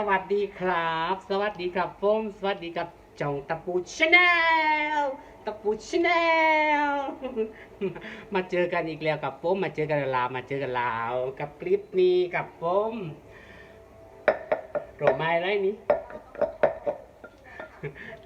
สวัสดีครับ สวัสดีครับผมสวัสดีกับจองตะปูชาแนลตะปูชาแนลมาเจอกันอีกแล้วกับผมมาเจอกันลาวมาเจอกันลาวกับคลิปนี้กับผมโรไม้ไรนี้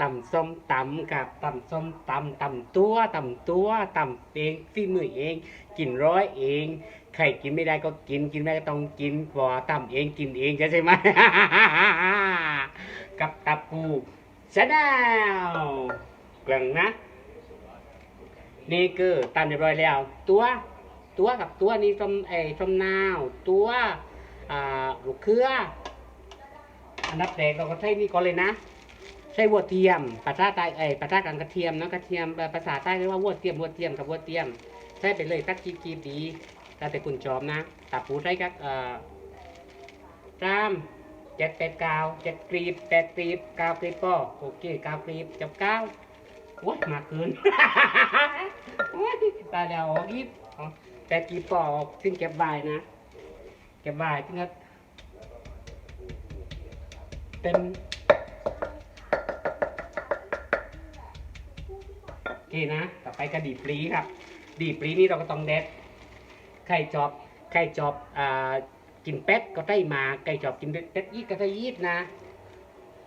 ตำส้มตำกับตำส้มตำตำตัวตำตัวตำเองฝีมือเอง กินร้อยเองใครกินไม่ได้ก็กินกินไม่ได้ก็ต้องกินพอตำเองกินเองใช่ไหมกับตะปูชาแนลกลังนะนี่คือตำเรียบร้อยแล้ว ตัว ตัวกับตัวนี้ส้มเอ้ส้มนาว ตัวอ่าลูกเครืออันดับแรกเราก็ใช้นี่ก่อนเลยนะ ใช้วัวเทียมภาษาใต้เอ้ยภาษากลางกระเทียมเนาะกระเทียมภาษาใต้เรียกว่าวัวเทียมวัวเทียมกับวัวเทียม ใช้ไปเลยสักกีกีดีแต่แต่คุณชอบนะตาปูใช้กับเอ่อจามเจ็ดแปดเก้าเจ็ดกรีบแปดกรีบเก้ากรีบป้อโอเคเก้ากรีบจับเก้าโอ้ยมากเกินตาเดียวออกอีกอ๋อแปดกรีบป้อกซึ่งเก็บไว้นะเก็บไว้ซึ่งก็เป็น นะ ต่อไปก็ดีปลีครับ ดีปลีนี่เราก็ต้องเด็ด ไข่จอบ ไข่จอบอ่ากินเป็ดก็ได้มา ไก่จอบกินเป็ดยีดก็ได้ยีดนะ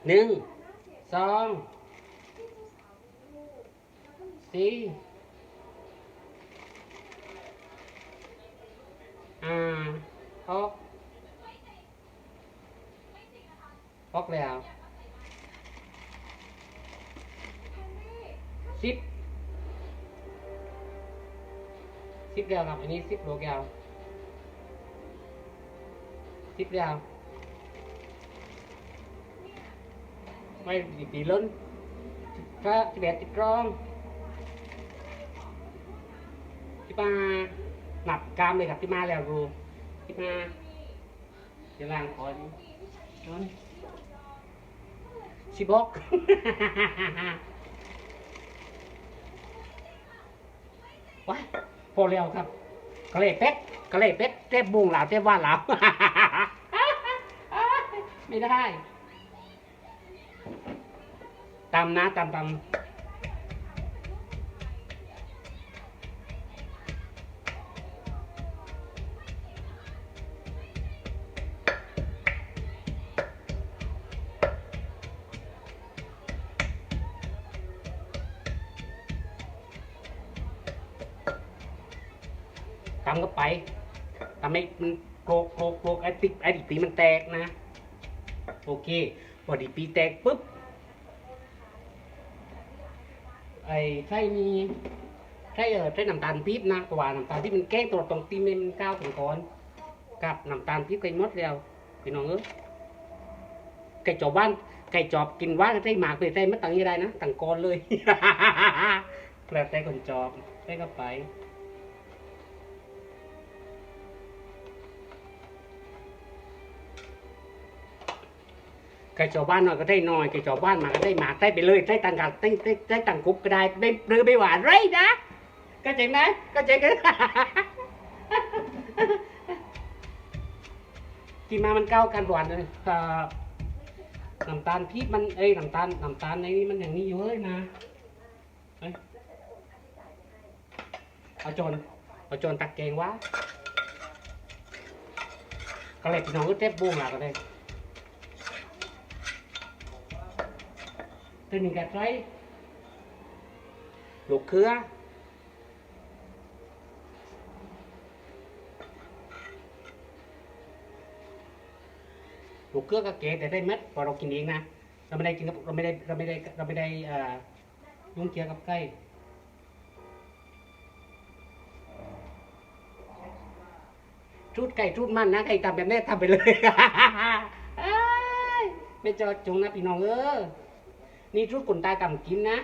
หนึ่งสองสี่อ่าหกหกแล้วสิบ สิบเดียวครับอันนี้สิบโลแก้วสิบเดียวไม่ตีล้นพระสิบเอ็ดติดรองที่มาหนับกามเลยครับที่มาแล้วรูที่มาเดี๋ยวล่างขอดินนสิบกว้า อแล้วครับกะเลยเป็ดกะเลยเป็ดเต็บบุงหลาวเต็บว่าหลาว ไม่ได้ตำนะตำตำ ตำก็ไปทำให้มันโกรกโกรกโกรกไอติ๊กไอ้ดิปีมันแตกนะ โอเคพอดีปีแตกปุ๊บไอ้ไส้มีไส้เออไส้น้ำตาลปี๊บนะเพราะว่าน้ำตาลที่มันแก้งตัวตรงตีนมันก้าวถึงก้อนกับน้ำตาลปี๊บไก่มดแล้วพี่น้องเอ้ยไก่จอบบ้านไก่จอบกินว่านไส้หมากเลยไส้ไม่ตังยังไงนะตังก้อนเลยแปลแต่คนจอบไส้ก็ไป ไก่จอบ้านหน่อยก็ได้หน่อยไก่จอบ้านมาก็ได้หมาได้ไปเลยได้ตังกัดได้ได้ได้ตังกุ๊บก็ได้ไม่หรือไม่หวานไรนะก็เจ๋งนะก็เจ๋งกันกินมามันเก้ากันหวานเลยน้ำตาลพีชมันเอ้ยน้ำตาลน้ำตาลในนี้มันอย่างนี้อยู่เลยนะเอาจนเอาจนตักเกงวะก็เลยพี่น้องก็เจ็บบุ้งหลักก็ได้ ตัวนี้ก็ใช้ลูกเครือลูกเครือก็เก๋แต่ได้เม็ดพอเรากินเองนะเราไม่ได้กินกับเราไม่ได้เราไม่ได้เราไม่ได้เอ่อยุ่งเกี่ยวกับไก่ชุดไก่ชุดมันนะไก่ทำแบบนี้ทำไปเลยเอ้ยไม่จอดจงนะพี่น้องเออ นี่สูตรคนใต้ทำกินนะ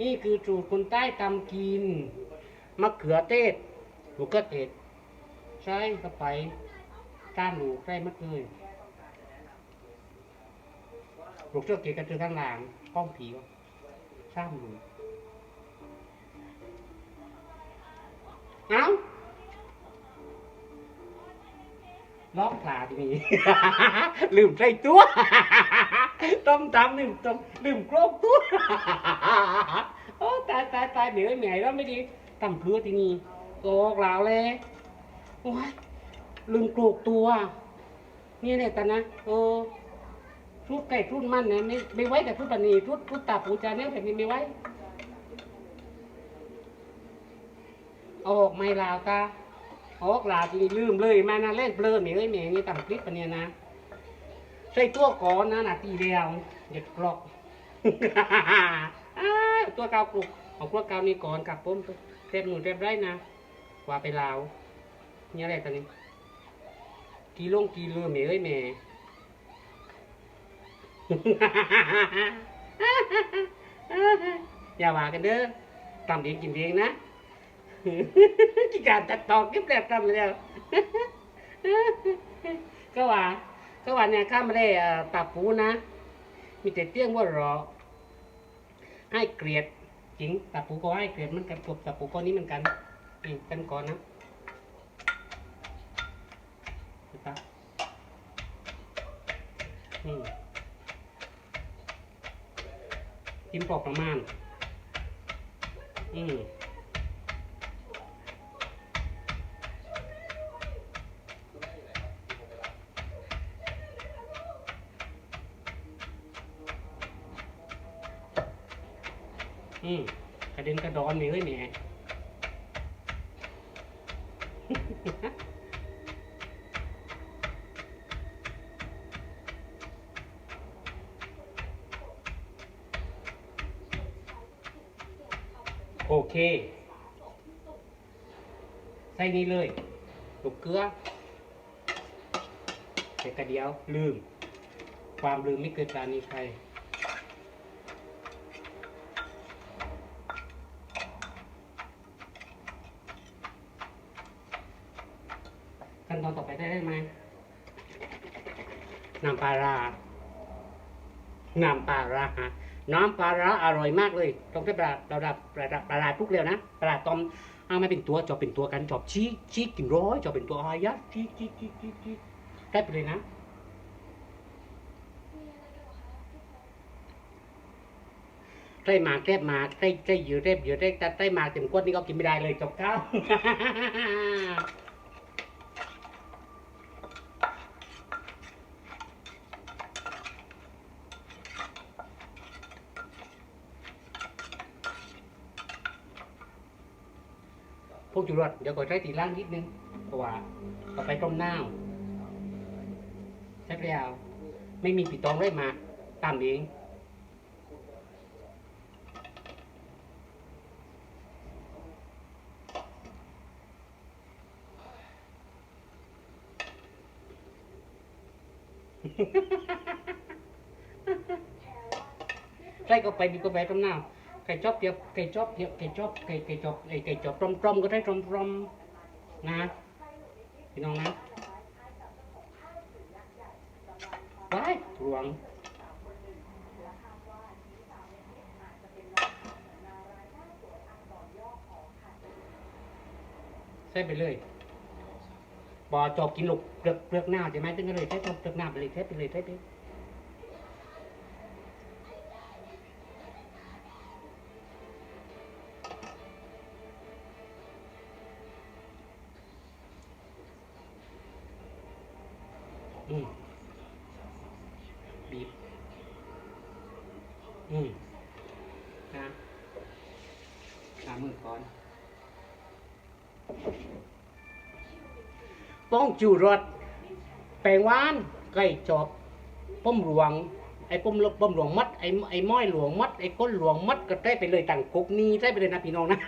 นี่คือสูตรคนใต้ทำกินมะเขือเทศลูกเขือเทศใส่เข้าไปก้านหนูใส่มะเขือลูกเขือเทศกระเทือข้างหลังป้องผีวะซ้ำหนูเอ้า ล็อกขาทีนี้ลืมใส่ตัว ต้มตำลืมต้มลืมโครกตัว โอ้ตายตายตายเหนื่อยเหนื่อยแล้วไม่ดีตำเพื่อที่นี่โกกลาเลยโอ้ยลืมโกรกตัว นี่เนี่ยตานะเออชุดไก่ชุดมันเนี่ยไม่ไม่ไว้แต่ชุดปนีชุดชุดตาปูจาเนี่ยแบบนี้ไม่ไว้เอาออกไม่ลาวตา ออกลาวทีนี้ลืมเลยมานะเล่นเปลือเหมียเอ้ยเหมียนี่ต่ำคลิปปะเนี่ยนะใส่ตัวก่อนนะนาทีเดียวเด็ดกรอกตัวเกากรุกเอาพวกเกานี่ก่อนกับปุ้มเต็มหนูเต็มไรนะว่าไปลาวนี่อะไรตอนนี้กีลงกีเรือเมเอ้ยแม่อย่าว่ากันเด้อตำเองกินเองนะ กิการตัดต่อคลิปแรกทำแล้วก็ว่าก็ว่าเนี่ยข้าไม่ได้เอ่อตับปูนะ มีแต่เตี้ยงว่ารอให้เกลียดจริงตับปูก็ให้เกลียดเหมันกันกบตับปูก็นี้เหมือนกันนี่กันก่อนนะเห็นปะอืมกินปอกประมาณอืม อืมกระเด็นกระดอนนี่เอ้ยแหม่โอเค ใส่นี่เลยลูกเกลือเด็กกระเดียวลืม ความลืมไม่เกิดการมีใคร ขั้นตอนต่อไปได้ได้ไหม น้ำปลาร้าน้ำปลาร้าฮะน้ำปลาร้าอร่อยมากเลยต้องได้ปลาเราดับปลาร้าปลาร้าทุกเร็วนะปลาร้าตอมเอาม่เป็นตัวจอบเป็นตัวกันจอบชี้ชี้กินร้อยจอบเป็นตัวอายัดชี้ชี้ชี้ชี้ชี้ได้ไปเลยนะไส้หมากแทบหมากไส้ไส้เยอะแทบเยอะได้แต่ไส้หมากเต็มก้นนี่ก็กินไม่ได้เลยจบข้าว พวกจุรสเดี๋ยวก่อนใช้ตีล่างนิดนึงเพราะว่าต่อไปต้มน้าวใช่แล้วไม่มีปิดตองได้มาตามเองใช่ก็ไปมีกาแฟต้มน้าว ไก่ชอบเดียวไก่ชอบเดียวไก่ชอบไก่ไก่ชอบไก่ไก่ชอบตรอมๆก็ได้ตรอมๆนะพี่น้องนะไปทวงใส่ไปเลยบอจอบกินลูกเปลือกเปลือกหน้าใช่ไหมตึ้งก็เลยใช้เปลือกหน้าไปเลยใช้ไปเลยใช้ไป อืมบีบอืมนะล้างมือก่อนป้องจูรสแปลงหวานไก่จอบป้มหลวง ไอ้ป้มลป้มหลวงมัดไอ้ไอ้ม้อยหลวงมัดไอ้ก้นหลวงมัดก็ได้ไปเลยต่างกุกนี้ได้ไปเลยนะพี่น้องนะ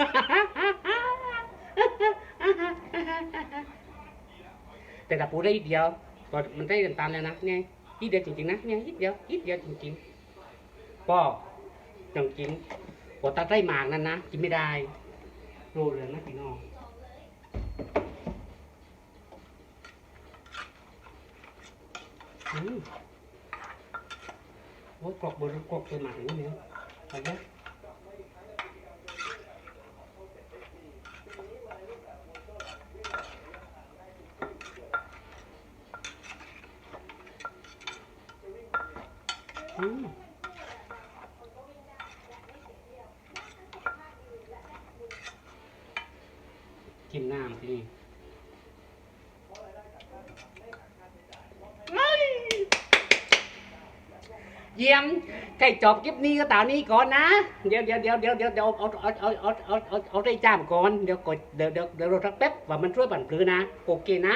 แต่ถ้าปูได้นิดเดียว ก็มันได้กันตามแล้วนะเนี่ยนิดเดียวจริงๆนะเนี่ยนิดเดียวนิดเดียวจริงๆก็จังกินพอตัดได้หมากนั่นนะกินไม่ได้โรเรือนนะพี่น้องอืมโอ้กรอกบอร์กรอกเบอร์หมาถึงนี่เนี่ยไปเยอะ อืมกินน้ำที่นี่เฮ้ย เยี่ยมใครจบคลิปนี้ก็ตามนี้ก่อนนะ เดี๋ยวเดี๋ยวเดี๋ยวเดี๋ยวเดี๋ยวเอาเอาเอาเอาเอาเอาเอาได้จ้ามก่อน เดี๋ยวกดเดี๋ยวเดี๋ยวเดี๋ยวรอสักแป๊บว่ามันช่วยปั่นพลือนะ โอเคนะ